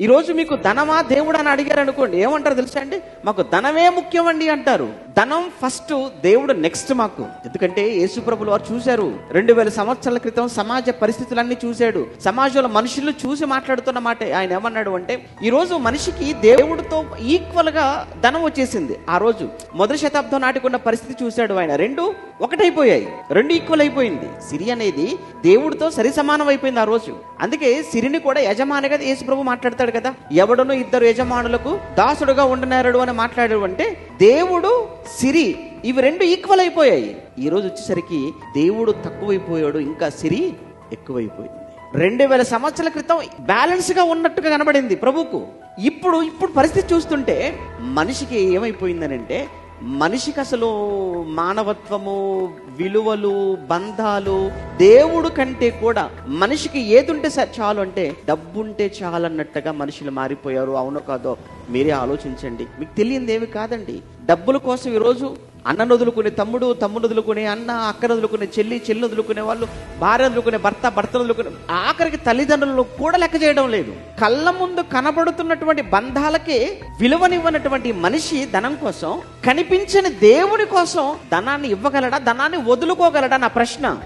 ఈరోజు మీకు ధనమా దేవుడు అని అడిగారు అనుకోండి ఏమంటారు తెలుసా అండి? మాకు ధనమే ముఖ్యమండి అంటారు. ధనం ఫస్ట్ దేవుడు నెక్స్ట్ మాకు. ఎందుకంటే యేసుప్రభులు వారు చూశారు. రెండు వేల సంవత్సరాల క్రితం సమాజ పరిస్థితులన్నీ చూశాడు. సమాజంలో మనుషులు చూసి మాట్లాడుతున్న మాట. ఆయన ఏమన్నాడు అంటే ఈ రోజు మనిషికి దేవుడితో ఈక్వల్గా ధనం వచ్చేసింది. ఆ రోజు మొదటి శతాబ్దం నాటికున్న పరిస్థితి చూశాడు ఆయన. రెండు ఒకటైపోయాయి. రెండు ఈక్వల్ అయిపోయింది. సిరి అనేది దేవుడితో సరి సమానం అయిపోయింది ఆ రోజు. అందుకే సిరిని కూడా యజమానిగా యేసుప్రభు మాట్లాడతాడు కదా. ఎవడను ఇద్దరు యజమానులకు దాసుడుగా ఉండనేరడు అని మాట్లాడాడు అంటే దేవుడు సిరి ఇవి రెండు ఈక్వల్ అయిపోయాయి. ఈ రోజు వచ్చేసరికి దేవుడు తక్కువైపోయాడు ఇంకా సిరి ఎక్కువైపోయింది. రెండు వేల సంవత్సరాల క్రితం బ్యాలెన్స్గా ఉన్నట్టుగా కనబడింది ప్రభుకు ఇప్పుడు ఇప్పుడు పరిస్థితి చూస్తుంటే మనిషికి ఏమైపోయిందనంటే మనిషికి అసలు మానవత్వము విలువలు బంధాలు దేవుడు కంటే కూడా మనిషికి ఏదుంటే స- చాలు అంటే డబ్బుంటే చాలు అన్నట్టుగా మనుషులు మారిపోయారు అవునో కాదో మీరే ఆలోచించండి. మీకు తెలియంది ఏమి కాదండి? డబ్బుల కోసం ఈరోజు అన్న వదులుకునే తమ్ముడు తమ్ముడు వదులుకునే అన్న అక్క వదులుకునే చెల్లి చెల్లి వదులుకునే వాళ్ళు భార్య వదులుకునే భర్త భర్త వదులుకునే ఆఖరికి తల్లిదండ్రులను కూడా లెక్క చేయడం లేదు. కళ్ళ ముందు కనబడుతున్నటువంటి బంధాలకే విలువనివ్వనటువంటి మనిషి ధనం కోసం కనిపించని దేవుని కోసం ధనాన్ని ఇవ్వగలడా ధనాన్ని వదులుకోగలడా నా ప్రశ్న.